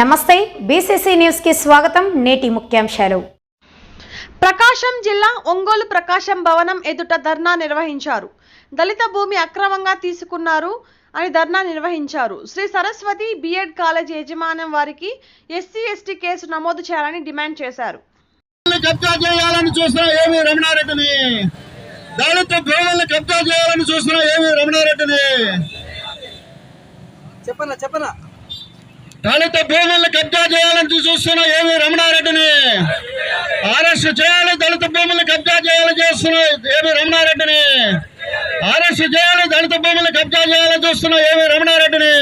నమస్తే బీసీసీ న్యూస్కి స్వాగతం. నేటి ముఖ్యాంశాలు. ప్రకాశం జిల్లా ఒంగోలు ప్రకాశం భవనం ఎదుట ధర్నా నిర్వహించారు. దళిత భూమి అక్రమంగా తీసుకున్నారు అని ధర్నా నిర్వహించారు. Shri Saraswati B Ed college యజమానం వారికి ఎస్సీ ఎస్టీ కేసు నమోదు చేయాలని డిమాండ్ చేశారు. భూములను కబ్జా చేయాలని చూస్తున్న ఏమి రమణారెడ్డిని? దళిత భూములను కబ్జా చేయాలని చూస్తున్న ఏమి రమణారెడ్డిని? చెప్పనా చెప్పనా? దళిత భూములను కబ్జా చేయాలని చూస్తున్న ఏమి రమణారెడ్డిని? అరెస్ట్ చేయాలి దళిత భూములను కబ్జా చేయాలని చూస్తున్న ఏమి రమణారెడ్డిని? అరెస్ట్ చేయాలి దళిత భూములను కబ్జా చేయాలని చూస్తున్న ఏమి రమణారెడ్డిని?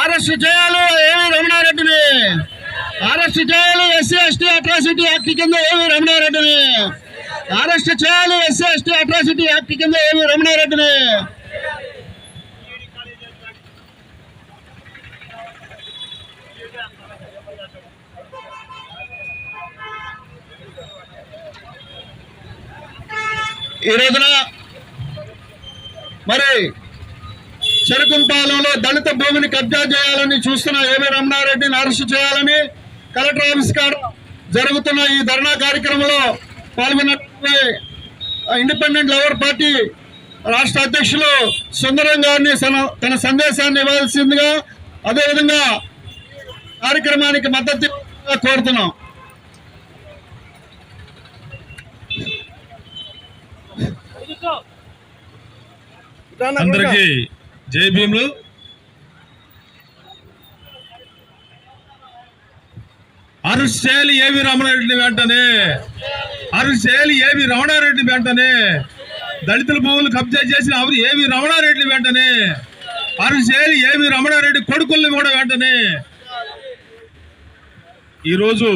అరెస్ట్ చేయాలి ఏమి రమణారెడ్డిని? అరెస్ట్ చేయాలి ఎస్సీ ఎస్టీ అట్రాసిటీ యాక్ట్ కింద ఏమి రమణారెడ్డిని? అరెస్ట్ చేయాలి ఎస్సీ ఎస్టీ అట్రాసిటీ యాక్ట్ కింద ఏమి రమణారెడ్డిని? ఈ రోజున మరి చెరుకుంపాలెంలో దళిత భూమిని కబ్జా చేయాలని చూస్తున్న ఏవి రమణారెడ్డిని అరెస్ట్ చేయాలని కలెక్టర్ ఆఫీస్ కాడ జరుగుతున్న ఈ ధర్నా కార్యక్రమంలో పాల్గొన్నటువంటి ఇండిపెండెంట్ లవర్ పార్టీ రాష్ట్ర అధ్యక్షులు సుందరం గారిని తన- తన సందేశాన్ని ఇవ్వాల్సిందిగా అదేవిధంగా కార్యక్రమానికి మద్దతు కోరుతున్నాం. అందరికీ జై భీములు. అరెస్ట్ చేయాలి ఏవి రమణారెడ్డి వెంటనే అరెస్ట్ చేయాలి ఏవి రమణారెడ్డి వెంటనే దళితుల భూములు కబ్జా చేసిన ఎవరు ఏవి రమణారెడ్డి వెంటనే అరెస్ట్ చేయాలి ఏవి రమణారెడ్డి కొడుకుల్ని కూడా వెంటనే. ఈరోజు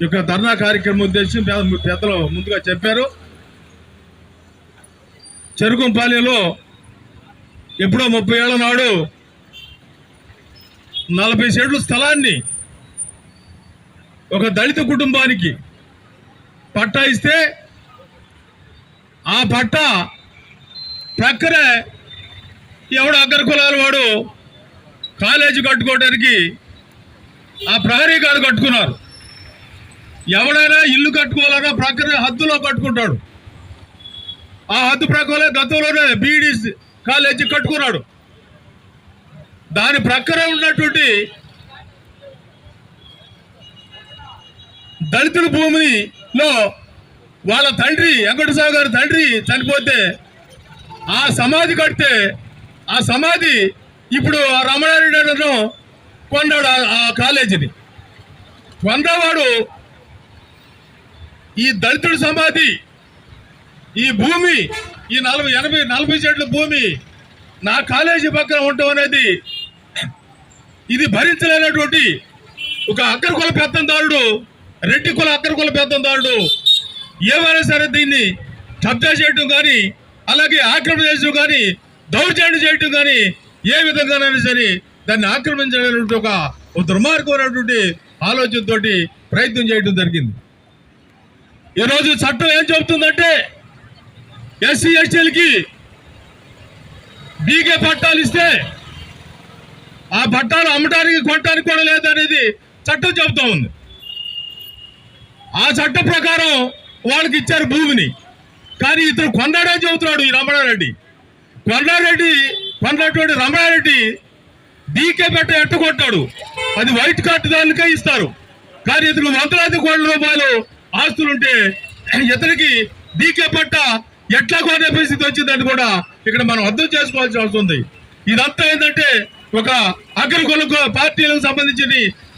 ఈ యొక్క ధర్నా కార్యక్రమం ఉద్దేశించి పెద్ద- పెద్దలు ముందుగా చెప్పారు. చెరుకుంపాలెలో ఎప్పుడో ముప్పై ఏళ్ళ నాడు నలభై సెంట్ల స్థలాన్ని ఒక దళిత కుటుంబానికి పట్టా ఇస్తే ఆ పట్టా ప్రక్కనే ఎవడు అగ్ర కులాల వాడు కాలేజీ కట్టుకోవడానికి ఆ ప్రహరీ కాదు కట్టుకున్నారు. ఎవడైనా ఇల్లు కట్టుకోవాలన్నా ప్రక్కనే హద్దులో కట్టుకుంటాడు. ఆ హద్దు ప్రకారం గతంలోనే బీఈడి కాలేజీ కట్టుకున్నాడు. దాని ప్రక్కనే ఉన్నటువంటి దళితుల భూమిలో వాళ్ళ తండ్రి వెంకటసావు గారి తండ్రి చనిపోతే ఆ సమాధి కడితే ఆ సమాధి ఇప్పుడు ఆ రమణారెడ్డి కొన్నాడు ఆ- ఆ కాలేజీని. కొన్నవాడు ఈ దళితుడి సమాధి ఈ భూమి ఈ నలభై ఎనభై నలభై చెట్ల భూమి నా కాలేజీ పక్కన ఉండటం అనేది ఇది భరించలేనటువంటి ఒక అక్కర కుల పెత్తందారుడు రెడ్డి కుల అక్కర కుల పెత్తందారుడు ఏమైనా సరే దీన్ని కబ్జా చేయటం కానీ అలాగే ఆక్రమణ చేయడం కానీ దౌర్జన్యం చేయటం కానీ ఏ విధంగానైనా సరే దాన్ని ఆక్రమించడానికి ఒక ఒక దుర్మార్గమైనటువంటి ఆలోచనతోటి ప్రయత్నం చేయడం జరిగింది. ఈరోజు చట్టం ఏం చెబుతుందంటే ఎస్సీ ఎస్టీలకి బీకే పట్టాలు ఇస్తే ఆ పట్టాలు అమ్మటానికి కొనడానికి కూడా లేదనేది చట్టం చెబుతా ఉంది. ఆ చట్టం ప్రకారం వాళ్ళకి ఇచ్చారు భూమిని. కానీ ఇతను కొన్నాడని చెబుతున్నాడు ఈ రమణారెడ్డి. కొండారెడ్డి కొండటువంటి రమణారెడ్డి డీకే పెట్ట ఎట్టగొట్టాడు అది వైట్ కార్డు దానికే ఇస్తారు. కానీ ఇతను వందలాది కోట్ల రూపాయలు ఆస్తులుంటే ఇతనికి డీకే పట్ట ఎట్లా కొనే పరిస్థితి వచ్చిందని కూడా ఇక్కడ మనం అర్థం చేసుకోవాల్సి వస్తుంది ఇదంతా ఏంటంటే ఒక అగ్రకుల పార్టీలకు సంబంధించిన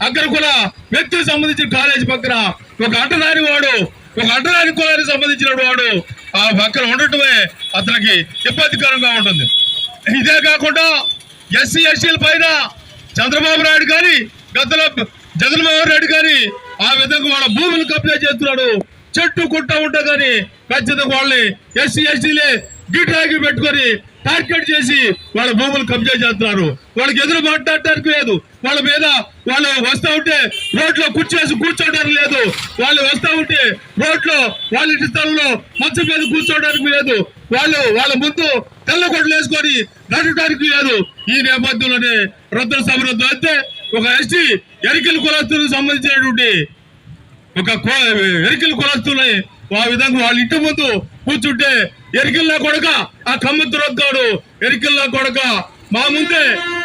అగ్రకుల వ్యక్తులకు సంబంధించిన కాలేజీ పక్కన ఒక అంటరాని వాడు ఒక అంటరాని కులానికి సంబంధించిన వాడు ఆ పక్కన ఉండటమే అతనికి ఇబ్బందికరంగా ఉంటుంది. ఇదే కాకుండా ఎస్సీ ఎస్టీల పైన చంద్రబాబు నాయుడు కానీ గతంలో జగన్మోహన్ రెడ్డి కానీ ఆ విధంగా వాళ్ళ భూములు కబ్జా చేస్తున్నాడు. చెట్టు కుట్ట ఉంటా కానీ ఖచ్చితంగా వాళ్ళని ఎస్సీ ఎస్టీలే గిటాకి పెట్టుకొని టార్గెట్ చేసి వాళ్ళ భూములు కబ్జా చేస్తున్నారు. వాళ్ళకి ఎదురు మాట్లాడటానికి లేదు. వాళ్ళ మీద వాళ్ళు వస్తా ఉంటే రోడ్లో కూర్చేసి కూర్చోడానికి లేదు. వాళ్ళు వస్తా ఉంటే రోడ్లో వాళ్ళ ఇంటి స్థలంలో మంచం మీద కూర్చోడానికి లేదు. వాళ్ళు వాళ్ళ ముందు తెల్లకొట్లు వేసుకొని నడటానికి లేదు. ఈ నేపథ్యంలోనే రద్దు సభ అయితే ఒక ఎస్టీ ఎరికల కులస్తులకు సంబంధించినటువంటి ఒక కో- ఎరికల కులస్తుల్ని ఆ విధంగా వాళ్ళ ఇంటి ముందు కూర్చుంటే ఎరికల్లా కొడక ఆ కమ్మతురొద్దాడు ఎరికల్లా కొడక మా ముందే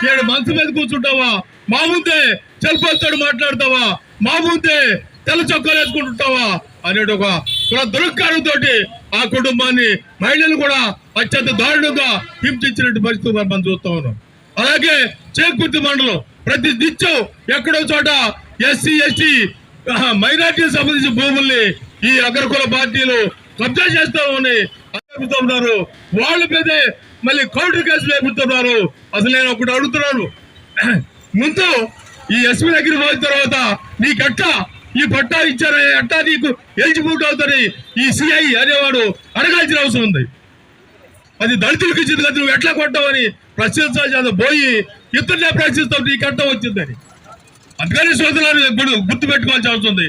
ఏడు మనసు మీద కూర్చుంటావా? మా ముందే చెల్పొస్తాడు మాట్లాడతావా? మా ముందే తెల్ల చొక్కాలు వేసుకుంటుంటావా? అనేటి ఒక దురకారంతో ఆ కుటుంబాన్ని మహిళలు కూడా అత్యంత దారుణంగా హింసించినట్టు పరిస్థితి మనం చూస్తా ఉన్నాం. అలాగే చేకూర్తి మండలం ప్రతి నిత్యం ఎక్కడో చోట ఎస్సీ ఎస్టీ మైనార్టీకి సంబంధించిన భూముల్ని ఈ అగ్రకుల పార్టీలు కబ్జా చేస్తామని అడుగుతున్నారు వాళ్ళ మీదే మళ్ళీ కౌంటర్ కేసులు వేపుతున్నారు. అసలు నేను ఒకటి అడుగుతున్నాను. ముందు ఈ ఎస్పీ దగ్గర పోయిన తర్వాత నీకెట్టా ఈ పట్టా ఇచ్చారు? ఎట్టా నీకు ఎలిజిబిలిటీ అవుతుంది ఈ సిఐ అనేవాడు అడగాల్సిన అవసరం ఉంది. అది దళితులకు ఇచ్చింది కదా నువ్వు ఎట్లా కొట్టావని ప్రశ్నించాల్సి పోయి ఇతరులే ప్రశ్నిస్తావు నీకు కట్ట వచ్చిందని. అందుకని సోదరులు ఇప్పుడు గుర్తు పెట్టుకోవాల్సి అవసరం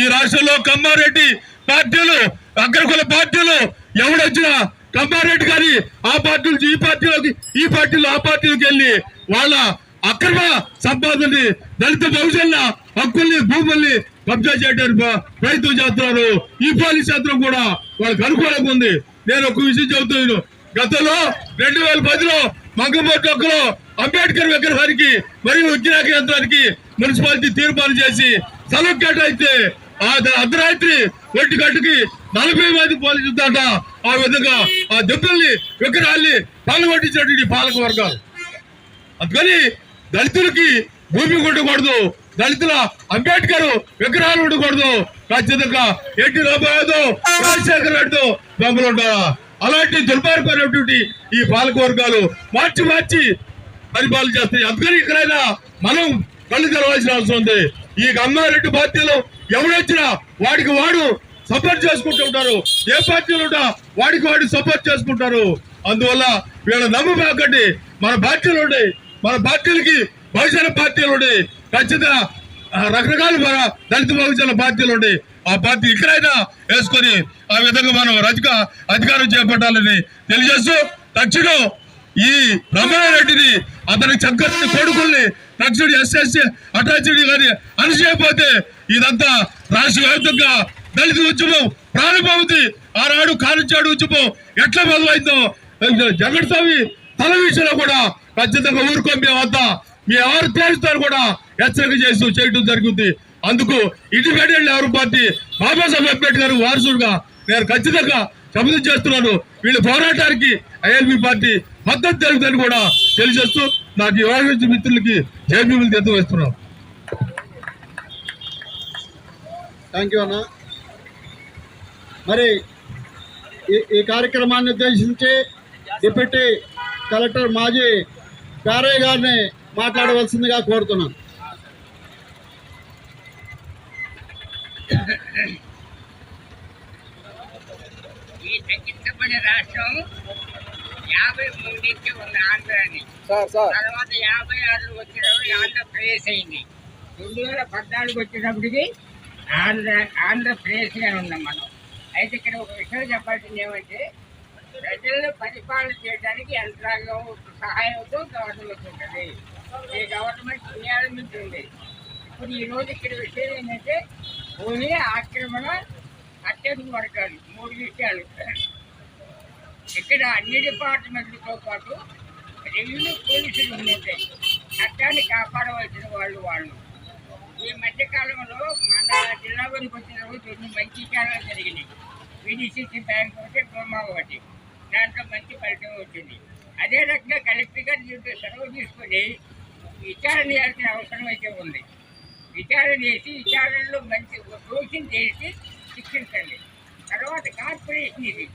ఈ రాష్ట్రంలో కమ్మారెడ్డి పార్టీలు అగ్రకుల పార్టీలు ఎవడొచ్చినా కమ్మారెడ్డి గారి ఆ పార్టీ నుంచి ఈ పార్టీలోకి ఈ పార్టీలో ఆ పార్టీలోకి వెళ్ళి వాళ్ళ అక్రమ సంపాదనని దళిత బహుజనుల హక్కుల్ని భూముల్ని కబ్జా చేయడానికి ప్రయత్నం చేస్తున్నారు. ఈ పోలీస్ యంత్రం కూడా వాళ్ళకి అనుకూలంగా ఉంది. నేను ఒక విషయం చెబుతున్నాను. గతంలో రెండు వేల పదిలో మంగపట్లలో అంబేద్కర్ విగ్రహానికి మరియు విజ్ఞాన యంత్రానికి మున్సిపాలిటీ తీర్మానం చేసి స్థలం కేటాయితే ఆ ద- అర్ధరాత్రి ఒంటి గంటకి నలభై మంది పోలీసు దాట ఆ విధంగా ఆ దెబ్బల్ని విగ్రహాల్ని పాల్గొట్టించినటువంటి పాలక వర్గాలు. అందుకని దళితులకి భూమి ఉండకూడదు. దళితుల అంబేద్కర్ విగ్రహాలు ఉండకూడదు. ఖచ్చితంగా ఎన్టీ రామారావు రాజశేఖర రెడ్డితో బొమ్మలు ఉండాలా? అలాంటి దుర్మార్గమైనటువంటి ఈ పాలక వర్గాలు మార్చి మార్చి పరిపాలన చేస్తాయి అందుకని ఇక్కడైనా మనం కళ్ళు తెరవాల్సిన అవసరం ఉంది. ఈ అమ్మారెడ్డి పార్టీలో ఎవడొచ్చినా వాడికి వాడు సపోర్ట్ చేసుకుంటూ ఉంటారు. ఏ పార్టీలు ఉంటా వాడికి వాడు సపోర్ట్ చేసుకుంటారు. అందువల్ల వీళ్ళ నమ్మకండి మన పార్టీలు ఉన్నాయి మన పార్టీలకి బహుజన పార్టీలు ఉన్నాయి ఖచ్చితంగా రకరకాల మన దళిత బహుజన పార్టీలు ఉన్నాయి ఆ పార్టీ ఇక్కడైనా వేసుకొని ఆ విధంగా మనం రజక అధికారం చేపట్టాలని తెలియజేస్తూ తక్షణం ఈ రమణారెడ్డిని అతని చక్కని కొడుకుల్ని తక్షణం ఎస్ఎస్సి అటాచ్డి కానీ అణచిపోతే ఇదంతా రాష్ట్ర వ్యాప్తంగా దళిత ఉద్యమం ప్రారంభమవుతుంది. ఆనాడు కాలుచాడు ఉద్యమం ఎట్లా మొదలైందో జగన్ స్వామి తల విషయంలో కూడా ఖచ్చితంగా ఊరుకోం మేమంతా మీ ఎవరు తేలుస్తారు కూడా హెచ్చరిక చేస్తూ చేయడం జరుగుతుంది. అందుకు independent labour party. Babasaheb Ambedkar వారసుడుగా నేను ఖచ్చితంగా శపథం చేస్తున్నాను. వీళ్ళ పోరాటానికి ఐఎల్బి పార్టీ మద్దతు తెలుగుదని కూడా తెలియజేస్తూ నాకు వ్యవహరించిన మిత్రులకి జైబీలు తెత్తు వేస్తున్నాను థ్యాంక్ యూ అన్న. మరి ఈ ఈ కార్యక్రమాన్ని ఉద్దేశించి డిప్యూటీ కలెక్టర్ మాజీ ప్యారయ్య గారిని మాట్లాడవలసిందిగా కోరుతున్నాను. ఈ తగ్గించబడిన రాష్ట్రం యాభై మూడింటి ఉంది ఆంధ్రాని సార్ సార్. తర్వాత యాభై ఆరు వచ్చినప్పుడు ఆంధ్రప్రదేశ్ అయింది. రెండు వేల పద్నాలుగు వచ్చేటప్పటికి ఆంధ్ర ఆంధ్రప్రదేశ్గా ఉన్నాం మనం. అయితే ఇక్కడ ఒక విషయం చెప్పాల్సింది ఏమంటే ప్రజలను పరిపాలన చేయడానికి యంత్రాంగం సహాయంతో గవర్నమెంట్ ఉంటుంది. ఈ గవర్నమెంట్ నియామకం ఉంది. ఇప్పుడు ఈ రోజు ఇక్కడ విషయం ఏంటంటే భూమి ఆక్రమణ అత్యధిక వర్గాలు మూడు విషయాలు. ఇక్కడ అన్ని డిపార్ట్మెంట్లతో పాటు రెవెన్యూ పోలీసులు ఉన్నట్టే చట్టాన్ని కాపాడవలసిన వాళ్ళు వాళ్ళు. ఈ మధ్యకాలంలో మన జిల్లా వరకు వచ్చినప్పుడు రెండు మంచి విచారాలు జరిగినాయి. విడిసిసి బ్యాంక్ ఒకటి డోమా ఒకటి. దాంట్లో మంచి ఫలితం వచ్చింది. అదే రకంగా కలెక్టర్ గారు దీంట్లో సెలవు తీసుకొని విచారణ చేయాల్సిన అవసరం అయితే ఉంది. విచారణ చేసి విచారణలో మంచి దోషం చేసి శిక్షించండి. తర్వాత కార్పొరేషన్ ఇది.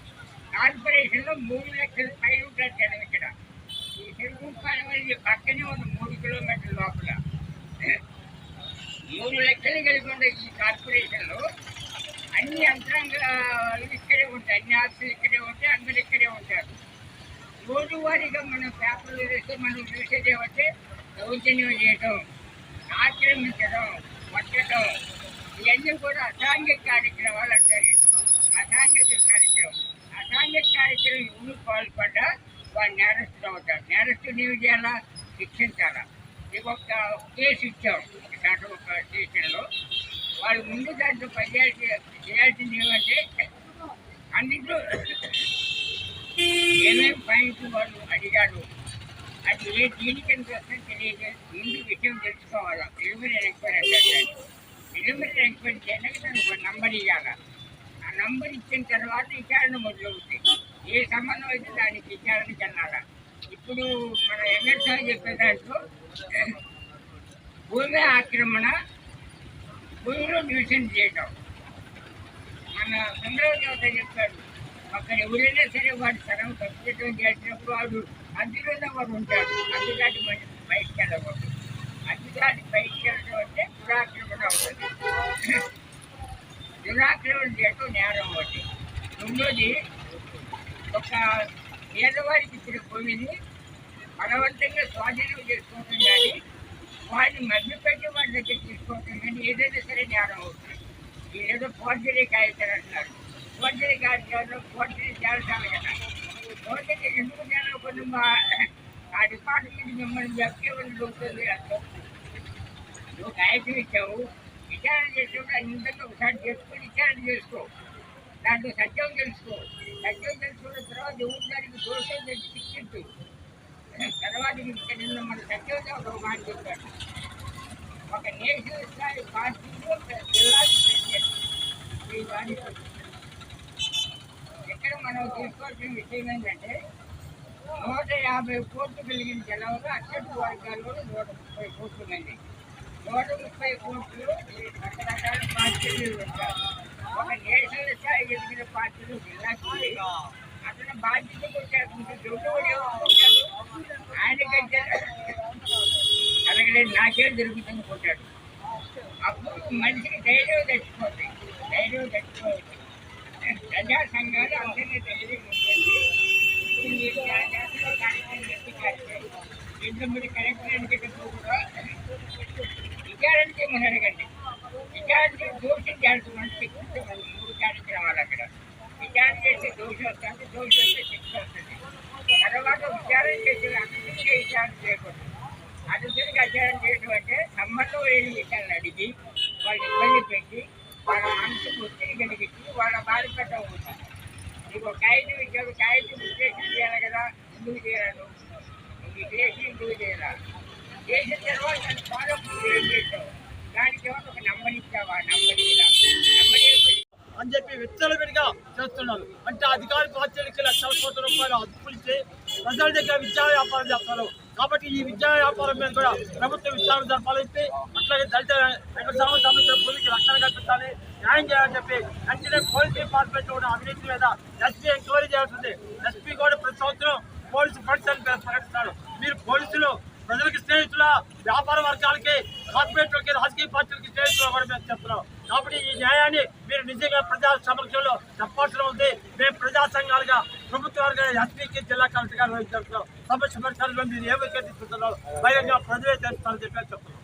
కార్పొరేషన్లో మూడు లక్షల పైన ఉంటారు జనం ఇక్కడ. ఈ తిరుగుపాలెం అనేది పక్కనే ఉంది మూడు కిలోమీటర్ల లోపల. మూడు లక్షలు కలిగి ఉండే ఈ కార్పొరేషన్లో అన్ని యంత్రాంగాలు ఇక్కడే ఉంటాయి. అన్ని ఆస్తులు ఇక్కడే ఉంటాయి. అందరు ఇక్కడే ఉంటారు. రోజువారీగా మనం పేపర్లు వేస్తే మనం చూసేది ఏమంటే దౌర్జన్యం చేయటం ఆక్రమించడం పట్టడం ఇవన్నీ కూడా అసాంఘిక కార్యక్రమాలు అంటారు. అసాంఘిక కార్యక్రమం. అసాంఘిక కార్యక్రమం ఎవరు పాల్పడ్డా వాడు నేరస్తులు అవుతారు నేరస్తులు ఏమి చేయాలా? శిక్షించాలా? ఒక కేసు ఇచ్చాం. ఒక శాఖ ఒక స్టేషన్లో. వాళ్ళు ముందు దాంట్లో పనిచేయాల్సి చేయాల్సింది ఏమంటే అన్నింటిలో ఏమేమి పాయింట్లు వాళ్ళు అడిగాడు అది ఏ దీనికి ఎంత వస్తుందో తెలియదు. ముందు విషయం తెలుసుకోవాలా? ప్రిలిమినరీ ఎంక్వైరీ అంటే ప్రిలిమినరీ ఎంక్వైరీ చేయడానికి దానికి ఒక నంబర్ ఇవ్వాలా ఆ నంబర్ ఇచ్చిన తర్వాత విచారణ మొదలవుతాయి. ఏ సంబంధం అయితే దానికి విచారణకి వెళ్ళాలా ఇప్పుడు మన ఎమ్మెల్సీ చెప్పే దాంట్లో భూమి ఆక్రమణ భూమిలో డివిజన్ చేయటం. మన చంద్రబాబు చెప్పాడు అక్కడ ఎవరైనా సరే వాడి సరం తప్పించడం చేసినప్పుడు వాడు అందులోనే వాడు ఉంటాడు. అందుకని మనం బయటికి వెళ్ళకూడదు. అందుకని బయటికి వెళ్ళడం అంటే దురాక్రమణ అవుతుంది. నిరాకరణ చేయటం నేరం ఒకటి. రెండోది ఒక పేదవాడికి ఇచ్చిన భూమిని బలవంతంగా స్వాధీనం చేసుకోవటం కానీ వాడిని మభ్యపెట్టి వాడి దగ్గర తీసుకోవటం కానీ ఏదైనా సరే నేరం అవుతుంది. ఏదో ఫోర్జరీ కాగితాలు అంటున్నారు. ఫోర్జరీ కాగితాలు ఫోర్జరీ చేస్తాను కదా. ఫోర్జరీ ఎందుకు నేను కొన్ని మా ఆ డిపార్ట్మెంట్ మిమ్మల్ని చెప్పే వాళ్ళు ఉంటుంది నువ్వు కాగితం ఇచ్చావు. విచారణ చేసేప్పుడు అందరికీ ఒకసారి చేసుకుని విచారణ చేసుకో. దాంట్లో సత్యం తెలుసుకో. సత్యం తెలుసుకున్న తర్వాత ఎవరు దానికి దోషం తెలిసి శిక్షించు తర్వాత ఇంకా నిన్న మన సత్యం ఒక మాట చెప్పాడు. ఒక నేషనల్ స్థాయి పార్టీలో ఒక జిల్లా ఇక్కడ మనం తీసుకోవాల్సిన విషయం ఏంటంటే నూట యాభై కోట్లు కలిగిన జనంలో అత్యంత వర్గాల్లో నూట ముప్పై కోట్లు మంది. నూట ముప్పై కోట్లు రకరకాల పార్టీలు ఉంటారు ఒక నేషనల్ స్థాయి ఎదిగిన పార్టీలు జిల్లాకి అతను బాధ్యత కొట్టాడు ఉంటాడు ఆయనకైతే అలాగే నాకేం జరుగుతుంది కొట్టాడు అప్పుడు మనిషికి ధైర్యం తెచ్చుకోండి ధైర్యం తెచ్చుకోవచ్చు ప్రజా సంఘాలు అందరినీ ధైర్యం ఉంటుంది ఇప్పుడు మీరు కార్యక్రమం ఎత్తుకాస్తే ఇంట్లో మీరు కలెక్టర్ ఎన్నికటప్పుడు కూడా విచారణ చేయమని అడగండి? ఈ విచారణ దోషం చేస్తున్నట్టు శిక్షించమని మూడు కార్యక్రమాలు అక్కడ. ఈ విచారణ చేస్తే దోషం వస్తుంది దోషం వస్తే శిక్ష వస్తుంది. తర్వాత విచారణ చేసే అతిథిగా విచారణ చేయకూడదు. అతిథిగా విచారణ చేయడం అంటే సంబంధం లేని విషయాలను అడిగి వాళ్ళు ఇబ్బంది పెట్టి వాళ్ళ మనసుకు ఒత్తిడి కలిగించి వాళ్ళ బాధపడ్డ ఉంటుంది నీకు కాగితం ఇచ్చాడు కాగితం విశ్లేషణ చేయాలి కదా ఎందుకు చేయాలి విశ్లేషణ ఎందుకు చేయాలి? చేసిన అని చెప్పి విచ్చలవిడిగా చేస్తున్నారు. అంటే అధికార పార్టీలకి లక్షల కోట్ల రూపాయలు అదుపులు ప్రజల దగ్గర విద్యా వ్యాపారం చేస్తారు. కాబట్టి ఈ విద్యా వ్యాపారం మీద కూడా ప్రభుత్వం విచారణ జరపాలని అట్లాగే దళిత వెంకట సంబంధించిన భూమికి రక్షణ కల్పించాలి న్యాయం చేయాలని చెప్పి వెంటనే పోలీస్ డిపార్ట్మెంట్ కూడా అవినీతి మీద ఎస్పీ ఎంక్వైరీ చేయాల్సింది ఎస్పీ కూడా ప్రతి సంవత్సరం పోలీసు ఫండ్స్ అని ప్రకటిస్తాడు మీరు పోలీసులు ప్రజలకు స్నేహితుల వ్యాపార వర్గాలకి కార్పొరేట్లకి రాజకీయ పార్టీలకి స్నేహితులు కూడా మేము చెప్తున్నాం. కాబట్టి ఈ న్యాయాన్ని మీరు నిజంగా ప్రజా సమక్షంలో చెప్పాల్సిన ఉంది. మేము ప్రజా సంఘాలుగా ప్రభుత్వాలుగా ఎస్పీకి జిల్లా కలెక్టర్ గారు చెప్తున్నాం సమస్య పరిష్కారంలో మీరు ఏమి తీసుకుంటున్నారు బహిరంగ ప్రజలే తెలుస్తారని చెప్పి చెప్తున్నాం.